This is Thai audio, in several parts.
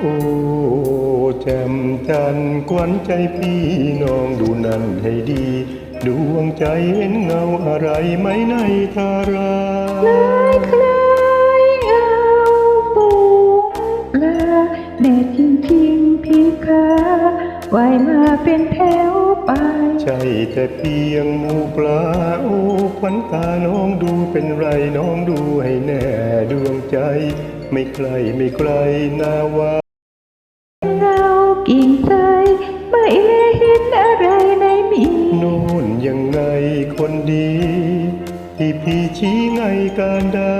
โอ้แจ่มจันกวนใจพี่น้องดูนั่นให้ดีดวงใจเห็นเงาอะไรไหมในทาราคล้ายคล้ายเงาปูปลาแน่จริงจริงๆพี่คะว่ายมาเป็นแถวไป ใช่แต่เพียงหมูปลา โอ้ขวัญตาน้องดูเป็นไรน้องดูให้แน่ดวงใจ ไม่ไกลไม่ไกลนาวา ที่พี่ชี้ไงการดา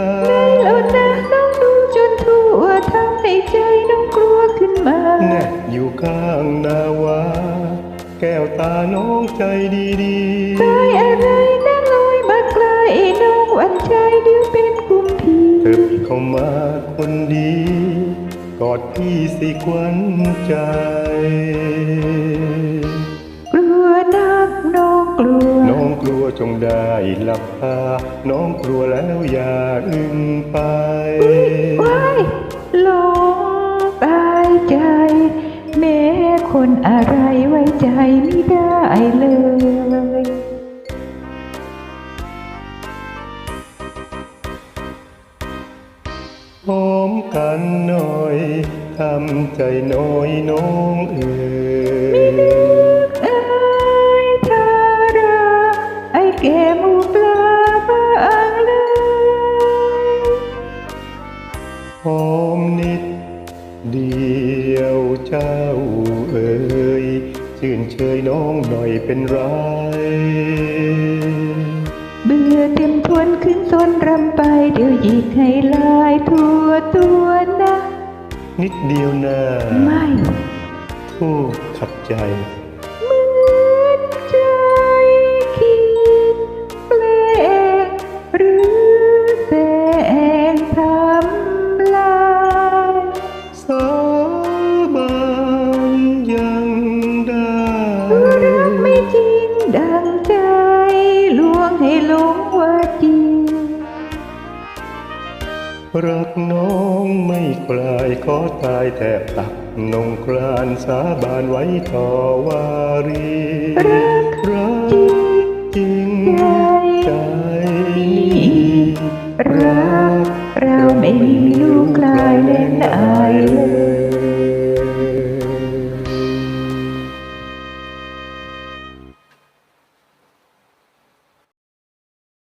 แล้วนะน้องดูจนทั่วทำให้ใจน้องกลัวขึ้นมาแน่อยู่ข้างนาวาแก้วตาน้องใจดีดีใจอะไรนะลอยมาไกลน้องหวันใจเดี๋ยวเป็นกุมพีเถิบเข้ามาคนดี กอดพี่สิควันใจ จงได้หลับตาน้องกลัวแล้วอย่าอึ้งไปว้ายหลงตายใจ แม้คนอะไรไว้ใจไม่ได้เลยหอมกันหน่อยทำใจน้อยน้องเอ๋ย แก่หมูปลาบางเลยหอมนิดเดียวเจ้าเอ๋ยชื่นเชยน้องหน่อยเป็นไร เบื่อเต็มทวนขึ้นซนรำไป เดี๋ยวหยิกให้ลายทั่วตัวนะ นิดเดียวนะไม่โอ้ขัดใจ รักน้องไม่คลายขอตายแทบตักนงกรานสาบานไว้ต่อวารีรักรักจริงใจนี้รักเราไม่มีลูกกลายเล่นอายเลย